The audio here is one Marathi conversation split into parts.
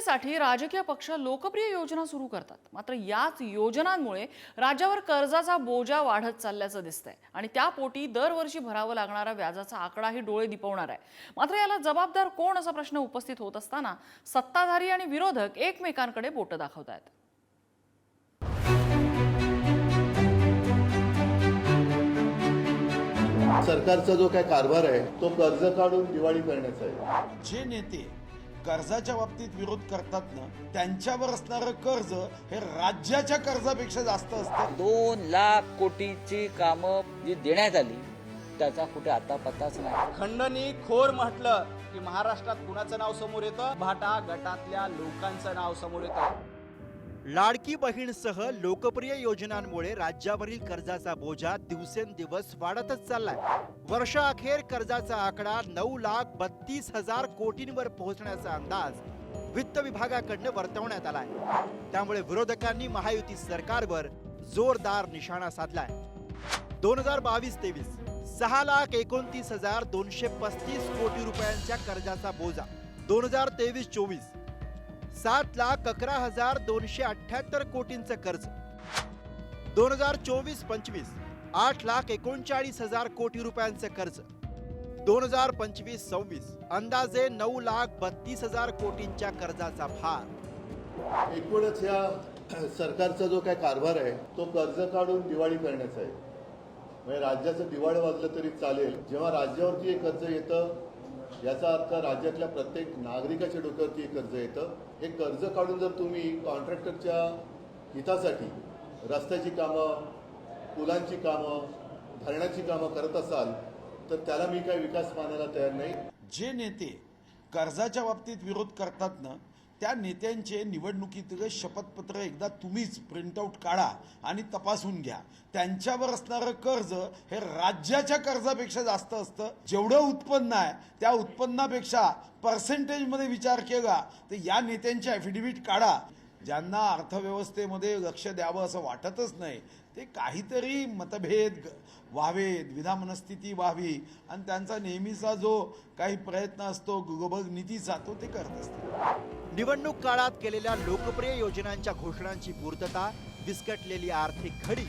सुरक्षिततेसाठी राजकीय पक्ष लोकप्रिय योजना सुरू करतात. मात्र याच योजनांमुळे राज्यावर कर्जाचा बोजा वाढत चालल्याचं दिसतंय. आणि त्यापोटी दरवर्षी भरावं लागणारा व्याजाचा आकडाही डोळे दिपवणार आहे. मात्र याला जबाबदार कोण असा प्रश्न उपस्थित होत असताना सत्ताधारी आणि विरोधक एकमेकांकडे बोटं दाखवत आहेत सरकारचा जो काय कारभार आहे तो कर्ज काढून दिवाळी करण्याचा आहे. जे नेते कर्जाच्या बाबतीत विरोध करतात ना त्यांच्यावर असणारं कर्ज हे राज्याच्या कर्जापेक्षा जास्त असतं. दोन लाख कोटीची कामं जी देण्यात आली त्याचा कुठे आता पत्ताच नाही. खंडणी खोर म्हटलं की महाराष्ट्रात कुणाचं नाव समोर येतं? भाटा गटातल्या लोकांचं नाव समोर येतं. लाडकी बहीणसह लोकप्रिय योजनांमुळे राज्यावरील कर्जाचा बोजा दिवसेंदिवस वाढतच चाललाय. वर्षाअखेर कर्जाचा आकडा नऊ लाख बत्तीस हजार कोटींवर पोहोचण्याचा अंदाज वित्त विभागाकडनं वर्तवण्यात आलाय. त्यामुळे विरोधकांनी महायुती सरकारवर जोरदार निशाणा साधलाय. दोन हजार बावीस तेवीस सहा लाख एकोणतीस हजार दोनशे पस्तीस कोटी रुपयांच्या कर्जाचा बोजा. दोन हजार तेवीस चोवीस सात लाख अकरा हजार दोनशे अठ्याहत्तर कोटींचं कर्ज. दोन हजार चोवीस पंचवीस आठ लाख एकोणचाळीस हजार कोटी रुपयांचं कर्ज. दोन हजार पंचवीस सव्वीस अंदाजे नऊ लाख बत्तीस हजार कोटींच्या कर्जाचा भार. एकूणच या सरकारचा जो काय कारभार आहे तो कर्ज काढून दिवाळी करण्याचा आहे. म्हणजे राज्याचं दिवाळ वाजलं तरी चालेल. जेव्हा राज्यावरती हे कर्ज येतं याचा अर्थ राज्यातल्या प्रत्येक नागरिकाच्या डोक्यावरती हे कर्ज येतं. हे कर्ज काढून जर तुम्ही कॉन्ट्रॅक्टरच्या हितासाठी रस्त्याची कामं पुलांची कामं धरणाची कामं करत असाल तर त्याला मी काही विकास मानायला तयार नाही. जे नेते कर्जाच्या बाबतीत विरोध करतात ना त्या नेत्यांचे निवडणुकीत शपथपत्र एकदा तुम्हीच प्रिंटआउट काढा आणि तपासून घ्या. त्यांच्यावर असणारं कर्ज हे राज्याच्या कर्जापेक्षा जास्त असतं. जेवढं उत्पन्न आहे त्या उत्पन्नापेक्षा पर्सेंटेजमध्ये विचार केला तर या नेत्यांची ॲफिडेव्हिट काढा. ज्यांना अर्थव्यवस्थेमध्ये लक्ष द्यावं असं वाटतच नाही ते काहीतरी मतभेद ग- व्हावेत विधामनस्थिती व्हावी. आणि त्यांचा नेहमीचा जो काही प्रयत्न असतो गुगोबग नीतीचा तो ते करत असतात. निवडणूक काळात केलेल्या लोकप्रिय योजनांच्या घोषणांची पूर्तता विस्कटलेली आर्थिक घडी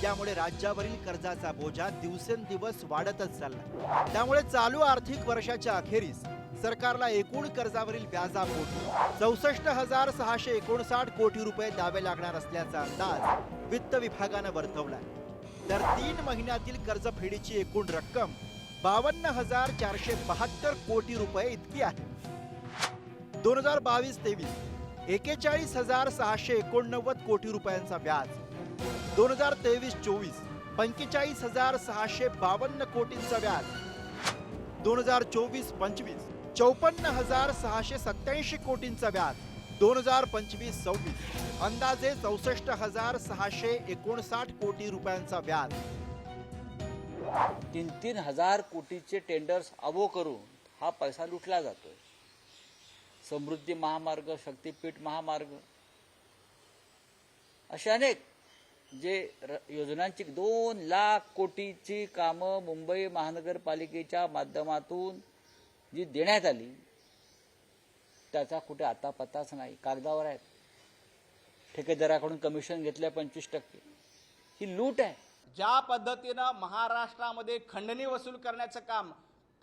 त्यामुळे राज्यावरील कर्जाचा बोजा दिवसेंदिवस वाढतच चालला. त्यामुळे चालू आर्थिक वर्षाच्या अखेरीस सरकारला एकूण कर्जावरील व्याजापोट चौसष्ट हजार सहाशे एकोणसाठ कोटी रुपये द्यावे लागणार असल्याचा अंदाज वित्त विभागानं वर्तवला तर तीन महिन्यातील कर्जफेडीची एकूण रक्कम बावन्न हजार चारशे बहात्तर कोटी रुपये इतकी आहे. दोन हजार बावीस तेवीस एकेचाळीस हजार सहाशे एकोणनव्वद कोटी रुपयांचा व्याज. दोन हजार तेवीस चोवीस पंचेचाळीस हजार सहाशे बावन्न कोटींचा व्याज. दोन हजार चोवीस पंचवीस चौपन्न हजार सहाशे सत्याऐंशी कोटींचा व्याज दोन हजार पंचवीस सव्वीस. अंदाजे चौसष्ट हजार सहाशे एकोणसाठ कोटी रुपयांचा व्याज. तीन तीन हजार कोटीचे टेंडर्स अबो करून हा पैसा लुटला जातोय. समृद्धी महामार्ग शक्तीपीठ महामार्ग असे अनेक जे र- योजनांची दोन लाख कोटीची कामं मुंबई महानगरपालिकेच्या माध्यमातून जी देण्यात आली त्याचा कुठे आता पत्ताच नाही. कागदावर आहेत. ठेकेदाराकडून कमिशन घेतल्या पंचवीस टक्के. ही लूट आहे. ज्या पद्धतीनं महाराष्ट्रामध्ये खंडणी वसूल करण्याचं काम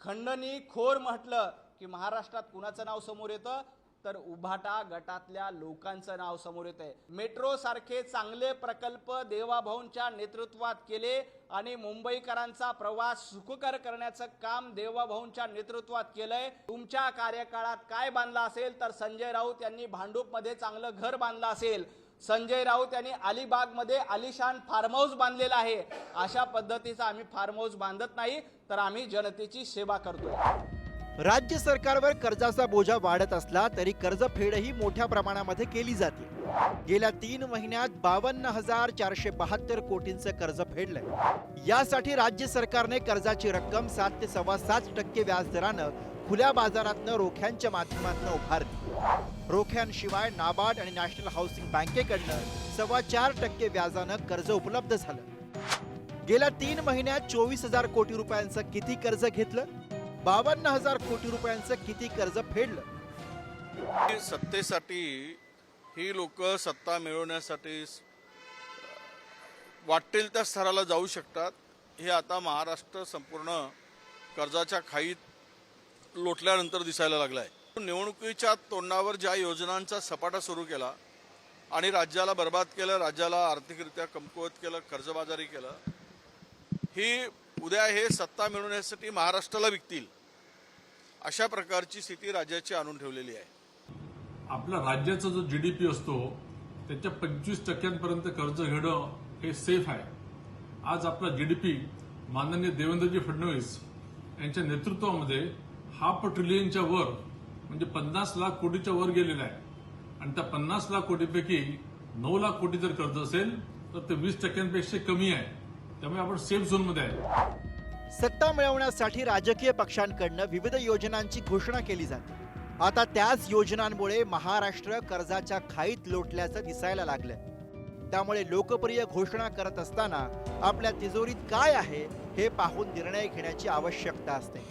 खंडणी खोर म्हटलं की महाराष्ट्रात कुणाचं नाव समोर येतं? तर उभाटा गटातल्या लोकांचं नाव समोर येतंय. मेट्रो सारखे चांगले प्रकल्प देवाभाऊंच्या नेतृत्वात केले आणि मुंबईकरांचा प्रवास सुखकर करण्याचं काम देवाभाऊंच्या नेतृत्वात केलंय. तुमच्या कार्यकाळात काय बांधलं असेल तर संजय राऊत यांनी भांडूपमध्ये चांगलं घर बांधलं असेल. संजय राऊत यांनी अलिबागमध्ये आलिशान फार्म हाऊस बांधलेला आहे. अशा पद्धतीचा आम्ही फार्म हाऊस बांधत नाही तर आम्ही जनतेची सेवा करतो राज्य सरकारवर कर्जाचा बोजा वाढत असला तरी कर्जफेडही मोठ्या प्रमाणामध्ये केली जाते. गेल्या तीन महिन्यात बावन्न हजार चारशे बहात्तर कोटींचं कर्ज फेडलंय. यासाठी राज्य सरकारने कर्जाची रक्कम सात ते सव्वा सात टक्के व्याजदरानं खुल्या बाजारातनं रोख्यांच्या माध्यमातून उभारली. रोख्यांशिवाय नाबार्ड आणि नॅशनल हाऊसिंग बँकेकडनं सव्वा चार टक्के व्याजानं कर्ज उपलब्ध झालं. गेल्या तीन महिन्यात चोवीस हजार कोटी रुपयांचं किती कर्ज घेतलं? बावन्न हजार कोटी रुपयांचं किती कर्ज फेडलं? सत्तेसाठी ही लोक सत्ता मिळवण्यासाठी वाटेल त्या स्तराला जाऊ शकतात. हे आता महाराष्ट्र संपूर्ण कर्जाच्या खाईत लोटल्यानंतर दिसायला लागलं आहे निवडणुकीच्या तोंडावर ज्या योजनांचा सपाटा सुरू केला आणि राज्याला बर्बाद केलं राज्याला आर्थिकरित्या कमकुवत केलं कर्जबाजारी केलं ही उद्या हे सत्ता मिळवण्यासाठी महाराष्ट्राला विकतील अशा प्रकारची स्थिती राज्याची आणून ठेवलेली आहे. आपल्या राज्याचा जो जी डी पी असतो त्याच्या पंचवीस टक्क्यांपर्यंत कर्ज घेणं हे सेफ आहे. आज आपला जी डी पी माननीय देवेंद्रजी फडणवीस यांच्या नेतृत्वामध्ये हाफ ट्रिलियनच्या वर म्हणजे पन्नास लाख कोटीच्या वर गेलेला आहे. आणि त्या पन्नास लाख कोटीपैकी नऊ लाख कोटी जर कर्ज असेल तर ते वीस टक्क्यांपेक्षा कमी आहे. त्यामुळे आपण सेफ झोनमध्ये आहे. सत्ता मिळवण्यासाठी राजकीय पक्षांकडनं विविध योजनांची घोषणा केली जाते. आता त्याच योजनांमुळे महाराष्ट्र कर्जाच्या खाईत लोटल्याचं दिसायला लागलं त्यामुळे लोकप्रिय घोषणा करत असताना आपल्या तिजोरीत काय आहे हे पाहून निर्णय घेण्याची आवश्यकता असते.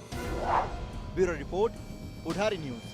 Bureau report Pudhari news.